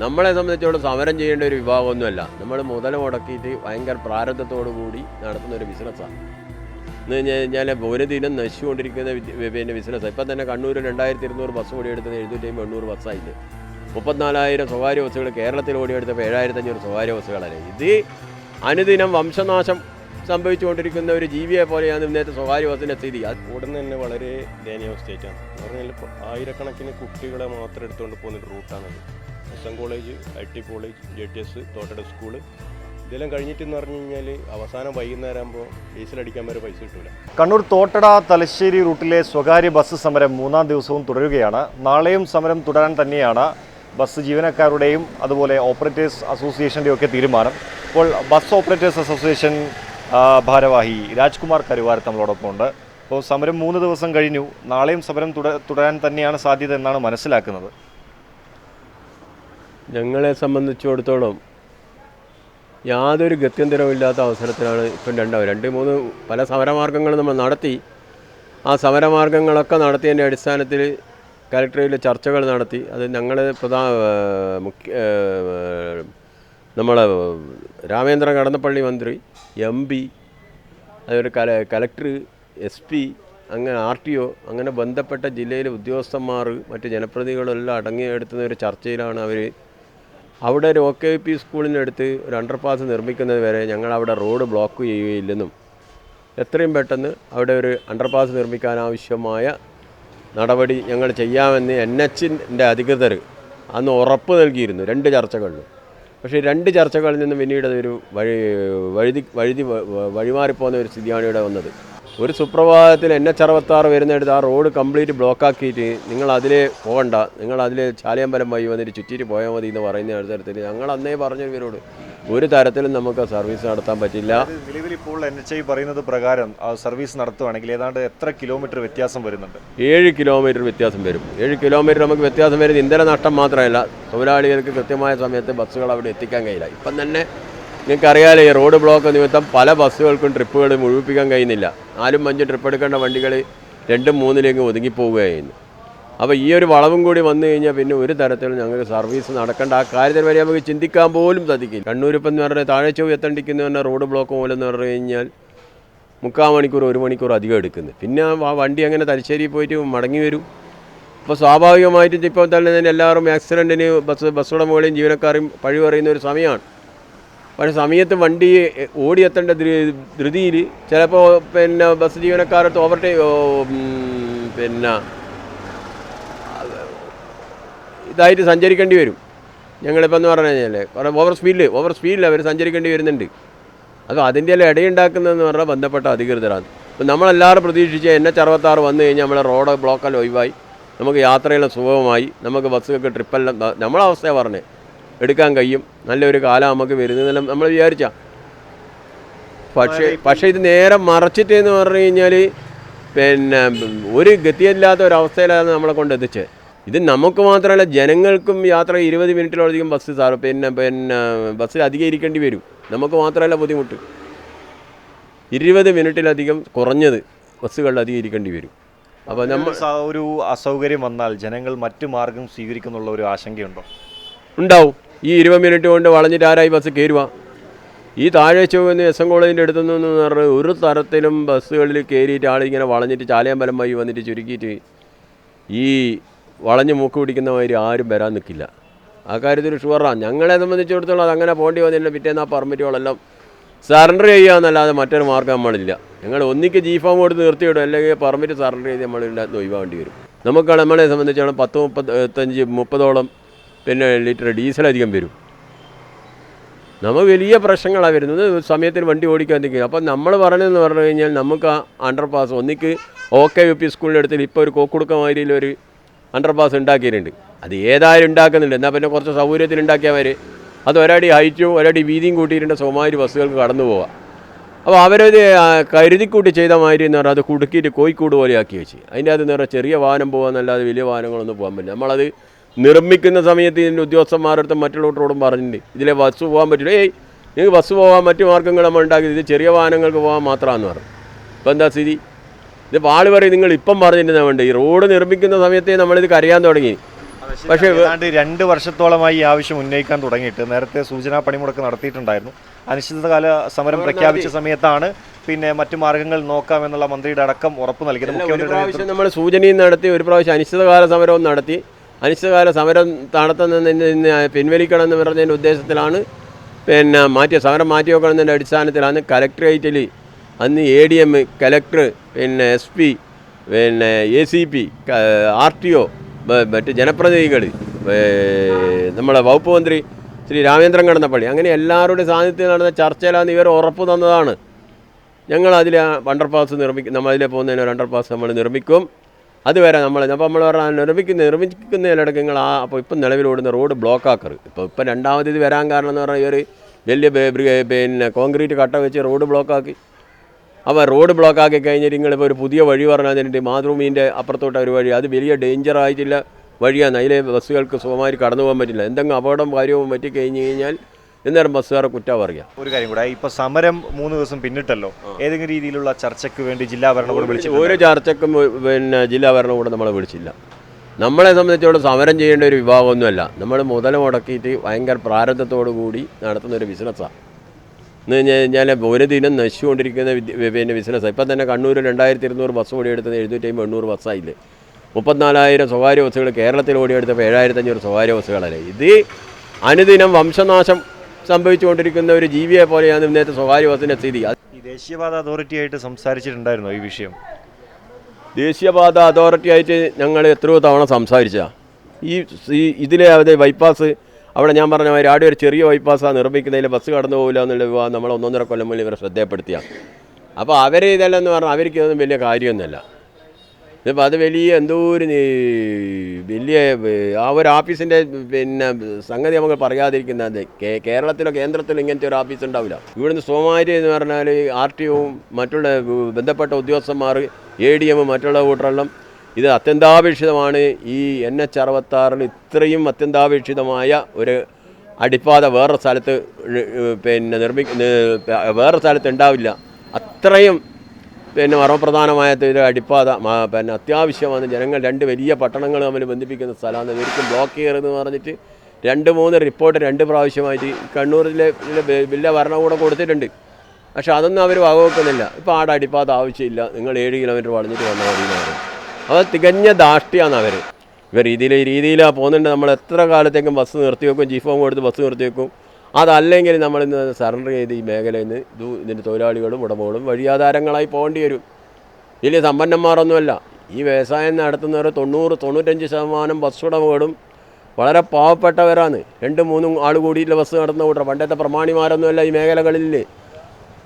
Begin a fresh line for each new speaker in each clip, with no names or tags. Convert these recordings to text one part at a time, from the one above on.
നമ്മളെ സംബന്ധിച്ചോളം സമരം ചെയ്യേണ്ട ഒരു വിഭാഗമൊന്നുമല്ല. നമ്മൾ മുതൽ മുടക്കിയിട്ട് ഭയങ്കര പ്രാരബ്ധത്തോടു കൂടി നടത്തുന്ന ഒരു ബിസിനസ്സാണ് എന്ന് കഴിഞ്ഞ് കഴിഞ്ഞാൽ ഒരു ദിനം നശിച്ചുകൊണ്ടിരിക്കുന്ന പിന്നെ ബിസിനസ് ഇപ്പം തന്നെ കണ്ണൂരിൽ രണ്ടായിരത്തി ഇരുന്നൂറ് ബസ് ഓടിയെടുത്തത് എഴുന്നൂറ്റി അമ്പത് എണ്ണൂറ് ബസ്സായില്ലേ മുപ്പത്തിനാലായിരം സ്വകാര്യ ബസ്സുകൾ കേരളത്തിൽ ഓടിയെടുത്തപ്പോൾ ഏഴായിരത്തി അഞ്ഞൂറ് സ്വകാര്യ ബസ്സുകളല്ലേ ഇത് അനുദിനം വംശനാശം സംഭവിച്ചുകൊണ്ടിരിക്കുന്ന ഒരു ജീവിയെ പോലെയാണ് ഇന്നത്തെ സ്വകാര്യ ബസ്സിന്റെ സ്ഥിതി. അത്
ഉടനെ തന്നെ വളരെ ദയനീയ എന്ന് പറഞ്ഞാൽ ആയിരക്കണക്കിന് കുട്ടികളെ മാത്രം എടുത്തുകൊണ്ട് പോകുന്ന റൂട്ടാണത് S M college I T college J T S Thottada school ഇതെല്ലാം കഴിഞ്ഞിട്ടെന്ന് പറഞ്ഞു കഴിഞ്ഞാൽ അവസാനം വൈകുന്നേരം ആകുമ്പോൾ ഡീസലടിക്കാൻ വരെ പൈസ കിട്ടൂല.
കണ്ണൂർ തോട്ടട തലശ്ശേരി റൂട്ടിലെ സ്വകാര്യ ബസ് സമരം മൂന്നാം ദിവസവും തുടരുകയാണ്. നാളെയും സമരം തുടരാൻ തന്നെയാണ് ബസ് ജീവനക്കാരുടെയും അതുപോലെ ഓപ്പറേറ്റേഴ്സ് അസോസിയേഷന്റെയും ഒക്കെ തീരുമാനം. ഇപ്പോൾ ബസ് ഓപ്പറേറ്റേഴ്സ് അസോസിയേഷൻ ഭാരവാഹി രാജ്കുമാർ കരുവാർ നമ്മളോടൊപ്പം ഉണ്ട്. അപ്പോൾ സമരം മൂന്ന് ദിവസം കഴിഞ്ഞു. നാളെയും സമരം തുടരാൻ തന്നെയാണ് സാധ്യത എന്നാണ് മനസ്സിലാക്കുന്നത്.
ഞങ്ങളെ സംബന്ധിച്ചിടത്തോളം യാതൊരു ഗത്യന്തരവുമില്ലാത്ത അവസരത്തിലാണ് ഇപ്പം രണ്ടാവും രണ്ട് മൂന്ന് പല സമരമാർഗങ്ങൾ നമ്മൾ നടത്തി. ആ സമരമാർഗങ്ങളൊക്കെ നടത്തിയതിന്റെ അടിസ്ഥാനത്തിൽ കലക്ടറേറ്റിൽ ചർച്ചകൾ നടത്തി. അത് ഞങ്ങൾ പ്രധാന മുഖ്യ നമ്മളെ രാമേന്ദ്ര കടന്നപ്പള്ളി മന്ത്രി എം പി അതുപോലെ കല കലക്ടർ എസ് പി അങ്ങനെ ആർ ടി ഒ അങ്ങനെ ബന്ധപ്പെട്ട ജില്ലയിലെ ഉദ്യോഗസ്ഥന്മാർ മറ്റ് ജനപ്രതിനിധികളെല്ലാം അടങ്ങിയെടുത്തുന്ന ഒരു ചർച്ചയിലാണ് അവർ അവിടെ ഒരു ഒ കെ പി സ്കൂളിനടുത്ത് ഒരു അണ്ടർപാസ് നിർമ്മിക്കുന്നത് വരെ ഞങ്ങൾ അവിടെ റോഡ് ബ്ലോക്ക് ചെയ്യുകയില്ലെന്നും എത്രയും പെട്ടെന്ന് അവിടെ ഒരു അണ്ടർപാസ് നിർമ്മിക്കാൻ ആവശ്യമായ നടപടി ഞങ്ങൾ ചെയ്യാമെന്ന് എൻ എച്ചിന്റെ അധികൃതർ അന്ന് ഉറപ്പ് നൽകിയിരുന്നു രണ്ട് ചർച്ചകളിലും. പക്ഷേ രണ്ട് ചർച്ചകളിൽ നിന്ന് പിന്നീട് അതൊരു വഴി വഴുതി വഴുതി വഴിമാറിപ്പോകുന്ന ഒരു സ്ഥിതിയാണ് ഇവിടെ വന്നത്. ഒരു സുപ്രഭാതത്തിൽ എൻ എച്ച് അറുപത്താറ് വരുന്നിടത്ത് ആ റോഡ് കംപ്ലീറ്റ് ബ്ലോക്കാക്കിയിട്ട് നിങ്ങൾ അതിലേ പോകണ്ട. നിങ്ങൾ അതിൽ ചാലിയമ്പലം വഴി വന്നിട്ട് ചുറ്റിയിട്ട് പോയാൽ മതി എന്ന് പറയുന്ന അവസരത്തിൽ ഞങ്ങൾ അന്നേ പറഞ്ഞു ഇവരോട് ഒരു തരത്തിലും നമുക്ക് സർവീസ് നടത്താൻ പറ്റില്ല.
നിലവിൽ ഇപ്പോൾ എൻ എച്ച് ഐ പറയുന്നത് പ്രകാരം സർവീസ് നടത്തുവാണെങ്കിൽ ഏതാണ്ട് എത്ര കിലോമീറ്റർ വ്യത്യാസം വരുന്നുണ്ട്?
ഏഴ് കിലോമീറ്റർ വ്യത്യാസം വരും. ഏഴ് കിലോമീറ്റർ നമുക്ക് വ്യത്യാസം വരുന്നത് ഇന്ധന നഷ്ടം മാത്രമല്ല. തൊഴിലാളികൾക്ക് കൃത്യമായ സമയത്ത് ബസ്സുകൾ അവിടെ എത്തിക്കാൻ കഴിയില്ല. ഇപ്പം തന്നെ നിങ്ങൾക്കറിയാലോ ഈ റോഡ് ബ്ലോക്ക് നിമിത്തം പല ബസ്സുകൾക്കും ട്രിപ്പുകൾ മുഴുവിപ്പിക്കാൻ കഴിയുന്നില്ല. നാലും അഞ്ചും ട്രിപ്പ് എടുക്കേണ്ട വണ്ടികൾ രണ്ടും മൂന്നിലേക്ക് ഒതുങ്ങിപ്പോവുകയായിരുന്നു അപ്പോൾ ഈ ഒരു വളവും കൂടി വന്നു കഴിഞ്ഞാൽ പിന്നെ ഒരു തരത്തിലും ഞങ്ങൾക്ക് സർവീസ് നടക്കേണ്ട. ആ കാര്യത്തിൽ വരെ നമുക്ക് ചിന്തിക്കാൻ പോലും സാധിക്കില്ല. കണ്ണൂരിപ്പം എന്ന് പറഞ്ഞാൽ താഴെ ചൊവ്വ എത്തണ്ടിക്കുന്ന പറഞ്ഞാൽ റോഡ് ബ്ലോക്ക് മൂലം പറഞ്ഞു കഴിഞ്ഞാൽ മുക്കാൽ മണിക്കൂർ ഒരു മണിക്കൂർ അധികം എടുക്കുന്നത് പിന്നെ ആ വണ്ടി അങ്ങനെ തലശ്ശേരി പോയിട്ട് മടങ്ങി വരും. അപ്പോൾ സ്വാഭാവികമായിട്ടും ഇപ്പോൾ തന്നെ എല്ലാവരും ആക്സിഡന്റിന് ബസ് ബസ്സുടമകളെയും ജീവനക്കാരെയും ജീവനക്കാരും പഴി പറയുന്ന ഒരു സമയമാണ്. പക്ഷേ സമയത്ത് വണ്ടി ഓടിയെത്തേണ്ട ധൃതിയിൽ ചിലപ്പോൾ പിന്നെ ബസ് ജീവനക്കാരത്ത് ഓവർടേക്ക് പിന്നെ ഇതായിട്ട് സഞ്ചരിക്കേണ്ടി വരും. ഞങ്ങളിപ്പോൾ എന്ന് പറഞ്ഞു കഴിഞ്ഞാൽ കുറേ ഓവർ സ്പീഡിൽ ഓവർ സ്പീഡിൽ അവർ സഞ്ചരിക്കേണ്ടി വരുന്നുണ്ട്. അത് അതിന്റെ എല്ലാം ഇടയുണ്ടാക്കുന്നതെന്ന് പറഞ്ഞാൽ ബന്ധപ്പെട്ട അധികൃതരാണ്. ഇപ്പം നമ്മളെല്ലാവരും പ്രതീക്ഷിച്ച് എൻ എച്ച് അറുപത്താറ് വന്നു കഴിഞ്ഞാൽ നമ്മളെ റോഡ് ബ്ലോക്കെല്ലാം ഒഴിവായി. നമുക്ക് യാത്രയെല്ലാം സുഗമമായി. നമുക്ക് ബസ്സൊക്കെ ട്രിപ്പെല്ലാം നമ്മളെ അവസ്ഥയാണ് പറഞ്ഞത് എടുക്കാൻ കഴിയും. നല്ലൊരു കാലം നമുക്ക് വരുന്നതെല്ലാം നമ്മൾ വിചാരിച്ച. പക്ഷേ പക്ഷേ ഇത് നേരെ മറച്ചിട്ട് എന്ന് പറഞ്ഞു കഴിഞ്ഞാൽ പിന്നെ ഒരു ഗതിയില്ലാത്ത ഒരു അവസ്ഥയിലാണ് നമ്മളെ കൊണ്ട് എത്തിച്ചത്. ഇത് നമുക്ക് മാത്രമല്ല ജനങ്ങൾക്കും യാത്ര ഇരുപത് മിനിറ്റിലധികം ബസ് സാർ പിന്നെ പിന്നെ ബസ്സിൽ അധികം ഇരിക്കേണ്ടി വരും. നമുക്ക് മാത്രമല്ല ബുദ്ധിമുട്ട്. ഇരുപത് മിനിറ്റിലധികം കുറഞ്ഞത് ബസ്സുകളിൽ അധികം ഇരിക്കേണ്ടി വരും അപ്പോൾ നമ്മൾ
ഒരു അസൗകര്യം വന്നാൽ ജനങ്ങൾ മറ്റു മാർഗം സ്വീകരിക്കുന്നുള്ള ഒരു ആശങ്കയുണ്ടോ?
ഉണ്ടാവും. ഈ ഇരുപത് മിനിറ്റ് കൊണ്ട് വളഞ്ഞിട്ട് ആരായി ബസ് കയറുക? ഈ താഴെ ചൊവ്വന്ന് എസ് എം കോളേജിന്റെ അടുത്തു നിന്ന് പറഞ്ഞാൽ ഒരു തരത്തിലും ബസ്സുകളിൽ കയറിയിട്ട് ആളിങ്ങനെ വളഞ്ഞിട്ട് ചാലയമ്പലം വഴി വന്നിട്ട് ചുരുക്കിയിട്ട് ഈ വളഞ്ഞ് മൂക്ക് പിടിക്കുന്ന ആരും വരാൻ നിൽക്കില്ല. ആ കാര്യത്തിൽ ഷുവറാണ് ഞങ്ങളെ സംബന്ധിച്ചിടത്തോളം അത് അങ്ങനെ പോകേണ്ടി വന്നില്ല പിറ്റേന്ന് ആ പെർമിറ്റുകളെല്ലാം സറണ്ടർ ചെയ്യുക എന്നല്ലാതെ മറ്റൊരു മാർഗം നമ്മളില്ല. ഞങ്ങൾ ഒന്നിക്ക് ജി ഫോം കൊടുത്ത് നിർത്തിയിടും. അല്ലെങ്കിൽ പെർമിറ്റ് സറണ്ടർ ചെയ്ത് നമ്മൾ ഒഴിവാകേണ്ടി വരും. നമുക്ക് നമ്മളെ സംബന്ധിച്ചിടത്തോളം പത്ത് മുപ്പത്തഞ്ച് മുപ്പതോളം പിന്നെ ലിറ്റർ ഡീസൽ അധികം വരും. നമുക്ക് വലിയ പ്രശ്നങ്ങളാണ് വരുന്നത്. സമയത്തിന് വണ്ടി ഓടിക്കാൻ നിൽക്കുക അപ്പം നമ്മൾ പറഞ്ഞതെന്ന് പറഞ്ഞു കഴിഞ്ഞാൽ നമുക്ക് ആ അണ്ടർ പാസ് ഒന്നിക്ക് ഓക്കെ യു പി സ്കൂളിന്റെ അടുത്ത് ഇപ്പോൾ ഒരു കോക്കുടുക്ക മാതിരിയിൽ ഒരു അണ്ടർ പാസ് ഉണ്ടാക്കിയിട്ടുണ്ട്. അത് ഏതായാലും ഉണ്ടാക്കുന്നുണ്ട്. എന്നാൽ പിന്നെ കുറച്ച് സൗകര്യത്തിൽ ഉണ്ടാക്കിയവർ അത് ഒരടി ഹൈറ്റും ഒരടി വീതിയും കൂട്ടിയിട്ടുണ്ട്. സ്വമാതിരി ബസ്സുകൾക്ക് കടന്നു പോവാം. അപ്പോൾ അവരത് കരുതിക്കൂട്ടി ചെയ്ത മാതിരി എന്ന് പറഞ്ഞാൽ അത് കുടുക്കിയിട്ട് കോഴിക്കൂട് പോലെ ആക്കി വെച്ച്. അതിന്റെ അത് പറഞ്ഞാൽ ചെറിയ വാഹനം പോകാമെന്നല്ലാതെ വലിയ വാഹനങ്ങളൊന്നും പോകാൻ പറ്റില്ല. നമ്മളത് നിർമ്മിക്കുന്ന സമയത്ത് ഇതിന്റെ ഉദ്യോഗസ്ഥന്മാരടുത്തും മറ്റുള്ളവരോടും പറഞ്ഞിട്ടുണ്ട്. ഇതിലെ ബസ് പോകാൻ പറ്റില്ല. ഏയ് നിങ്ങൾക്ക് ബസ് പോകാൻ മറ്റു മാർഗങ്ങൾ നമ്മൾ ഉണ്ടാക്കി. ഇത് ചെറിയ വാഹനങ്ങൾക്ക് പോകാൻ മാത്രമാണെന്ന് പറഞ്ഞു. ഇപ്പം എന്താ സ്ഥിതി? ഇത് പാളി പറയും നിങ്ങൾ ഇപ്പം പറഞ്ഞിരുന്ന വേണ്ട ഈ റോഡ് നിർമ്മിക്കുന്ന സമയത്തേ നമ്മളിത് കരയാൻ തുടങ്ങി. പക്ഷേ
ഏതാണ്ട് രണ്ട് വർഷത്തോളമായി ഈ ആവശ്യം ഉന്നയിക്കാൻ തുടങ്ങിയിട്ട് നേരത്തെ സൂചനാ പണിമുടക്ക് നടത്തിയിട്ടുണ്ടായിരുന്നു. അനിശ്ചിതകാല സമരം പ്രഖ്യാപിച്ച സമയത്താണ് പിന്നെ മറ്റു മാർഗങ്ങൾ നോക്കാം എന്നുള്ള മന്ത്രിയുടെ അടക്കം ഉറപ്പ് നൽകിയത്. മുഖ്യമന്ത്രിയുടെ
നമ്മൾ സൂചനയും നടത്തി ഒരു പ്രാവശ്യം അനിശ്ചിതകാല സമരവും നടത്തി. അനിശ്ചിതകാല സമരം തടത്ത് നിന്ന് പിൻവലിക്കണമെന്ന് പറഞ്ഞതിന്റെ ഉദ്ദേശത്തിലാണ് പിന്നെ മാറ്റിയ സമരം മാറ്റി വെക്കണമെന്നതിന്റെ അടിസ്ഥാനത്തിലാണ് കലക്ട്രേറ്റിൽ അന്ന് എ ഡി എം കലക്ടർ പിന്നെ എസ് പി പിന്നെ A C P R T O മറ്റ് ജനപ്രതിനിധികൾ നമ്മളെ വകുപ്പ് മന്ത്രി ശ്രീ രാമേന്ദ്രൻ കടന്നപ്പള്ളി. അങ്ങനെ എല്ലാവരുടെയും സാന്നിധ്യത്തിൽ നടന്ന ചർച്ചയിലാണ് ഇവർ ഉറപ്പ് തന്നതാണ്. ഞങ്ങൾ അതിൽ അണ്ടർപാസ് നിർമ്മിക്കും നമ്മളതിലെ പോകുന്നതിന് ഒരു അണ്ടർപാസ് നമ്മൾ നിർമ്മിക്കും. അതുവരെ നമ്മൾ അപ്പോൾ നമ്മൾ പറഞ്ഞാൽ നിർമ്മിക്കുന്ന നിർമ്മിക്കുന്നതിലിടയ്ക്ക് നിങ്ങൾ ആ അപ്പോൾ ഇപ്പം നിലവിലോടുന്ന റോഡ് ബ്ലോക്ക് ആക്കരുത് ഇപ്പോൾ ഇപ്പം രണ്ടാമത് ഇത് വരാൻ കാരണം എന്ന് പറഞ്ഞാൽ ഒരു വലിയ പിന്നെ കോൺക്രീറ്റ് കട്ട വെച്ച് റോഡ് ബ്ലോക്കാക്കി. അപ്പോൾ റോഡ് ബ്ലോക്കാക്കി കഴിഞ്ഞിട്ട് നിങ്ങളിപ്പോൾ ഒരു പുതിയ വഴി പറഞ്ഞാൽ അതിന്റെ മാതൃഭൂമിന്റെ അപ്പുറത്തോട്ട് ഒരു വഴി. അത് വലിയ ഡേഞ്ചർ ആയിട്ടില്ല വഴിയാണ്. അതിലെ ബസ്സുകൾക്ക് സുഖമായി കടന്നു പോകാൻ പറ്റില്ല. എന്തെങ്കിലും അപകടം കാര്യവും പറ്റി കഴിഞ്ഞ് കഴിഞ്ഞാൽ എന്നേരം ബസ്സുകാരെ കുറ്റം പറയാം
ഒരു കാര്യം കൂടെ ഇപ്പൊ സമരം മൂന്ന് ദിവസം പിന്നിട്ടല്ലോ. ഏതെങ്കിലും രീതിയിലുള്ള ചർച്ചയ്ക്ക് വേണ്ടി ജില്ലാ ഭരണകൂടം വിളിച്ചു
ഒരു ചർച്ചക്കും പിന്നെ ജില്ലാ ഭരണകൂടം നമ്മളെ വിളിച്ചില്ല. നമ്മളെ സംബന്ധിച്ചോളം സമരം ചെയ്യേണ്ട ഒരു വിഭാഗമൊന്നുമല്ല. നമ്മൾ മുതൽ മുടക്കിയിട്ട് ഭയങ്കര പ്രാരബ്ധത്തോടു കൂടി നടത്തുന്ന ഒരു ബിസിനസ്സാണ് എന്ന് കഴിഞ്ഞ് കഴിഞ്ഞാൽ ഒരു ദിനം നശിച്ചുകൊണ്ടിരിക്കുന്ന പിന്നെ ബിസിനസ്സാണ് ഇപ്പം തന്നെ കണ്ണൂരിൽ രണ്ടായിരത്തി ഇരുന്നൂറ് ബസ് ഓടിയെടുത്തത് എഴുന്നൂറ്റി അമ്പത് എണ്ണൂറ് ബസ്സായില്ലേ മുപ്പത്തിനാലായിരം സ്വകാര്യ ബസ്സുകൾ കേരളത്തിൽ ഓടിയെടുത്തപ്പോൾ ഏഴായിരത്തി അഞ്ഞൂറ് സ്വകാര്യ ബസ്സുകളല്ലേ ഇത് അനുദിനം വംശനാശം സംഭവിച്ചുകൊണ്ടിരിക്കുന്ന ഒരു ജീവിയെ പോലെയാണ് ഇന്നത്തെ സ്വകാര്യ ബസ്സിന്റെ സ്ഥിതി.
ഈ ദേശീയപാത അതോറിറ്റി ആയിട്ട് സംസാരിച്ചിട്ടുണ്ടായിരുന്നോ ഈ വിഷയം?
ദേശീയപാത അതോറിറ്റി ആയിട്ട് ഞങ്ങൾ എത്രയോ തവണ സംസാരിച്ചതാണ് ഈ ഇതിലെ അത് ബൈപ്പാസ് അവിടെ ഞാൻ പറഞ്ഞ മാതിരി ആടെ ഒരു ചെറിയ ബൈപ്പാസാണ് നിർമ്മിക്കുന്നതിൽ ബസ് കടന്നു പോകില്ല എന്നുള്ള വിവാഹം നമ്മൾ ഒന്നൊന്നര കൊല്ലം മുന്നിൽ ഇവരെ ശ്രദ്ധയപ്പെടുത്തിയാണ് അപ്പോൾ അവർ ഇതെല്ലാം എന്ന് പറഞ്ഞാൽ അവർക്ക് ഇതൊന്നും വലിയ കാര്യമൊന്നുമല്ല. ഇതിപ്പോൾ അത് വലിയ എന്തോ ഒരു വലിയ ആ ഒരു ഓഫീസിന്റെ പിന്നെ സംഗതി നമുക്ക് പറയാതിരിക്കുന്നത് കേരളത്തിലോ കേന്ദ്രത്തിലോ ഇങ്ങനത്തെ ഒരു ഓഫീസ് ഉണ്ടാവില്ല. ഇവിടുന്ന് സോമാരി എന്ന് പറഞ്ഞാൽ ആർ ടി ഒവും മറ്റുള്ള ബന്ധപ്പെട്ട ഉദ്യോഗസ്ഥന്മാർ എ ഡി എമ്മും മറ്റുള്ള കൂട്ടറെല്ലാം ഇത് അത്യന്താപേക്ഷിതമാണ്. ഈ എൻ എച്ച് അറുപത്താറിൽ ഇത്രയും അത്യന്താപേക്ഷിതമായ ഒരു അടിപ്പാത വേറെ സ്ഥലത്ത് പിന്നെ നിർമ്മിക്കുന്ന വേറെ സ്ഥലത്ത് ഉണ്ടാവില്ല. അത്രയും പിന്നെ മർമ്മപ്രധാനമായ അടിപ്പാത പിന്നെ അത്യാവശ്യമാണ്. ജനങ്ങൾ രണ്ട് വലിയ പട്ടണങ്ങൾ തമ്മിൽ ബന്ധിപ്പിക്കുന്ന സ്ഥലമാണ്. ഒരിക്കലും ബ്ലോക്ക് ചെയ്യരുതെന്ന് പറഞ്ഞിട്ട് രണ്ട് മൂന്ന് റിപ്പോർട്ട് രണ്ട് പ്രാവശ്യമായിട്ട് കണ്ണൂരിലെ വലിയ ഭരണകൂടം കൊടുത്തിട്ടുണ്ട്. പക്ഷെ അതൊന്നും അവർ വകവെക്കുന്നില്ല. ഇപ്പോൾ ആടെ അടിപ്പാത ആവശ്യമില്ല. നിങ്ങൾ ഏഴ് കിലോമീറ്റർ വളഞ്ഞിട്ട് വന്നാൽ മതി എന്ന് അത് തികഞ്ഞ ധാഷ്ടിയാണ് അവർ ഇവർ രീതിയിൽ രീതിയിലാണ് പോകുന്നുണ്ട്. നമ്മൾ എത്ര കാലത്തേക്കും ബസ് നിർത്തി വെക്കും ജീഫോം കൊടുത്ത് ബസ് നിർത്തി വെക്കും അതല്ലെങ്കിൽ നമ്മൾ ഇന്ന് സറണ്ടർ ചെയ്ത് ഈ മേഖലയിൽ നിന്ന് ഇത് ഇതിന്റെ തൊഴിലാളികളും ഉടമകളും വഴിയാധാരങ്ങളായി പോകേണ്ടി വരും. വലിയ സമ്പന്നന്മാരൊന്നുമല്ല. ഈ വ്യവസായം നടത്തുന്നവർ തൊണ്ണൂറ് തൊണ്ണൂറ്റഞ്ച് ശതമാനം ബസ് ഉടമകളും വളരെ പാവപ്പെട്ടവരാണ്. രണ്ട് മൂന്നും ആൾ കൂടിയിട്ട് ബസ് നടത്തുന്ന കൂട്ടർ. പണ്ടത്തെ പ്രമാണിമാരൊന്നുമല്ല ഈ മേഖലകളിൽ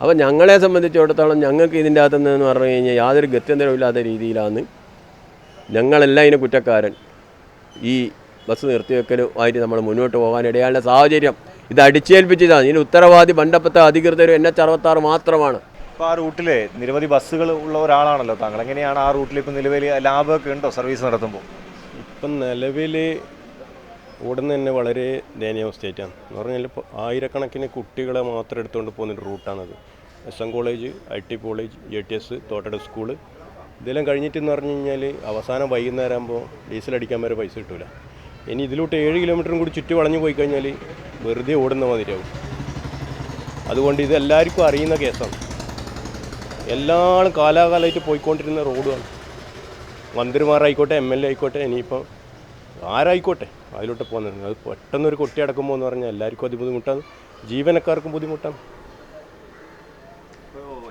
അപ്പോൾ ഞങ്ങളെ സംബന്ധിച്ചിടത്തോളം ഞങ്ങൾക്ക് ഇതിന്റെ അകത്തു നിന്ന് പറഞ്ഞു കഴിഞ്ഞാൽ യാതൊരു ഗത്യന്തരമില്ലാത്ത രീതിയിലാണ് ഞങ്ങളെല്ലാം ഇതിന് കുറ്റക്കാരൻ. ഈ ബസ് നിർത്തിവെക്കലുമായിട്ട് നമ്മൾ മുന്നോട്ട് പോകാനിടയാനുള്ള സാഹചര്യം. ഇത് അടിച്ചേൽപ്പിച്ചതാണ്. ഇതിന് ഉത്തരവാദി ബന്ധപ്പെട്ട അധികൃതരും എൻ എച്ച് അറുപത്താറ് മാത്രമാണ്.
ഇപ്പോൾ ആ റൂട്ടിലെ നിരവധി ബസ്സുകൾ ഉള്ള ഒരാളാണല്ലോ താങ്കൾ. എങ്ങനെയാണ് ആ റൂട്ടിൽ ഇപ്പോൾ നിലവിൽ ലാഭമൊക്കെ ഉണ്ടോ സർവീസ് നടത്തുമ്പോൾ?
ഇപ്പം നിലവിൽ ഓടുന്ന തന്നെ വളരെ ദയനീയാവസ്ഥയായിട്ടാണ് എന്ന് പറഞ്ഞാൽ ഇപ്പോൾ ആയിരക്കണക്കിന് കുട്ടികളെ മാത്രം എടുത്തുകൊണ്ട് പോകുന്ന ഒരു റൂട്ടാണത്. S M college I T college A T S Thottada school. ഇതെല്ലാം കഴിഞ്ഞിട്ടെന്ന് പറഞ്ഞു കഴിഞ്ഞാൽ അവസാനം വൈകുന്നേരം ആകുമ്പോൾ ഡീസൽ അടിക്കാൻ വരെ പൈസ കിട്ടില്ല ഇനി ഇതിലോട്ട് ഏഴ് കിലോമീറ്ററും കൂടി ചുറ്റി വളഞ്ഞു പോയി കഴിഞ്ഞാൽ വെറുതെ ഓടുന്ന മാതിരിയാവും. അതുകൊണ്ട് ഇത് എല്ലാവർക്കും അറിയുന്ന കേസാണ്. എല്ലാളും കാലാകാലമായിട്ട് പോയിക്കൊണ്ടിരുന്ന റോഡുമാണ് മന്ത്രിമാരായിക്കോട്ടെ എം എൽ എ ആയിക്കോട്ടെ ഇനിയിപ്പോൾ ആരായിക്കോട്ടെ അതിലോട്ട് പോകുന്നത് അത് പെട്ടെന്നൊരു കുട്ടി അടക്കുമ്പോൾ എന്ന് പറഞ്ഞാൽ എല്ലാവർക്കും അത് ബുദ്ധിമുട്ടാണ് ജീവനക്കാർക്കും ബുദ്ധിമുട്ടാണ്.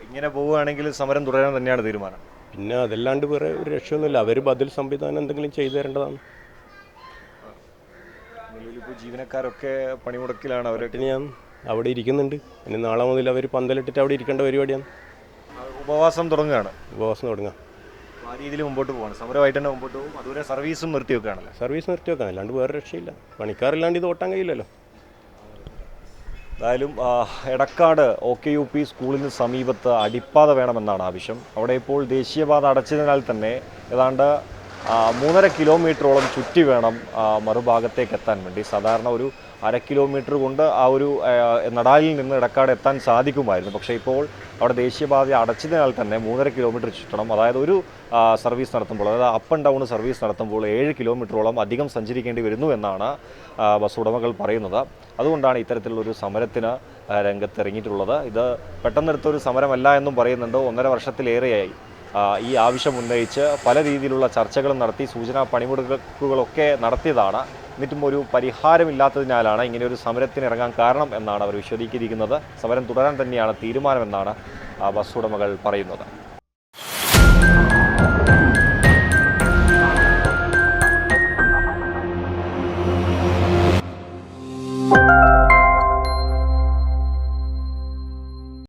ഇങ്ങനെ പോവുകയാണെങ്കിൽ സമരം തുടരാൻ തന്നെയാണ് തീരുമാനം.
പിന്നെ അതല്ലാണ്ട് വേറെ ഒരു രക്ഷയൊന്നുമില്ല. അവർ ബദൽ സംവിധാനം എന്തെങ്കിലും ചെയ്തു തരേണ്ടതാണ്.
നിലവിലിപ്പോൾ ജീവനക്കാരൊക്കെ പണിമുടക്കിലാണ് മുടക്കിലാണ്
പിന്നെ ഞാൻ അവിടെ ഇരിക്കുന്നുണ്ട്. ഇനി നാളെ മുതൽ അവർ പന്തലിട്ടിട്ട് അവിടെ ഇരിക്കേണ്ട പരിപാടിയാണ്.
ഉപവാസം തുടങ്ങുകയാണ്.
ഉപവാസം തുടങ്ങാം
ആ രീതിയിൽ മുമ്പോട്ട് പോകണം സമരമായിട്ട് തന്നെ മുമ്പോട്ട് പോകും. അതുവരെ സർവീസും നിർത്തി വെക്കുകയാണല്ലോ
സർവീസ് നിർത്തി വെക്കാം അല്ലാണ്ട് വേറെ രക്ഷയില്ല. പണിക്കാറില്ലാണ്ട് ഇത് ഓട്ടാൻ കഴിയില്ലല്ലോ.
എന്തായാലും Edakkad O K U P സ്കൂളിന് സമീപത്ത് അടിപ്പാത വേണമെന്നാണ് ആവശ്യം. അവിടെ ഇപ്പോൾ ദേശീയപാത അടച്ചതിനാൽ തന്നെ ഏതാണ്ട് മൂന്നര കിലോമീറ്ററോളം ചുറ്റി വേണം മറുഭാഗത്തേക്ക് എത്താൻ വേണ്ടി. സാധാരണ ഒരു അര കിലോമീറ്റർ കൊണ്ട് ആ ഒരു നടാലിൽ നിന്ന് ഇടക്കാട് എത്താൻ സാധിക്കുമായിരുന്നു. പക്ഷേ ഇപ്പോൾ അവിടെ ദേശീയപാത അടച്ചതിനാൽ തന്നെ മൂന്നര കിലോമീറ്റർ ചുറ്റണം. അതായത് ഒരു സർവീസ് നടത്തുമ്പോൾ അതായത് അപ്പ് ആൻഡ് ഡൗൺ സർവീസ് നടത്തുമ്പോൾ ഏഴ് കിലോമീറ്ററോളം അധികം സഞ്ചരിക്കേണ്ടി വരുന്നു എന്നാണ് ബസ് ഉടമകൾ പറയുന്നത്. അതുകൊണ്ടാണ് ഇത്തരത്തിലുള്ളൊരു സമരത്തിന് രംഗത്തിറങ്ങിയിട്ടുള്ളത് ഇത് പെട്ടെന്നെടുത്തൊരു സമരമല്ല എന്നും പറയുന്നുണ്ട്. ഒന്നര വർഷത്തിലേറെയായി. ഈ ആവശ്യം ഉന്നയിച്ച് പല രീതിയിലുള്ള ചർച്ചകളും നടത്തി സൂചനാ പണിമുടക്കുകളൊക്കെ നടത്തിയതാണ്. എന്നിട്ടും ഒരു പരിഹാരമില്ലാത്തതിനാലാണ് ഇങ്ങനെ ഒരു സമരത്തിന് ഇറങ്ങാൻ കാരണം എന്നാണ് അവർ വിശദീകരിക്കുന്നത്. സമരം തുടരാൻ തന്നെയാണ് തീരുമാനമെന്നാണ് ബസ് ഉടമകൾ പറയുന്നത്.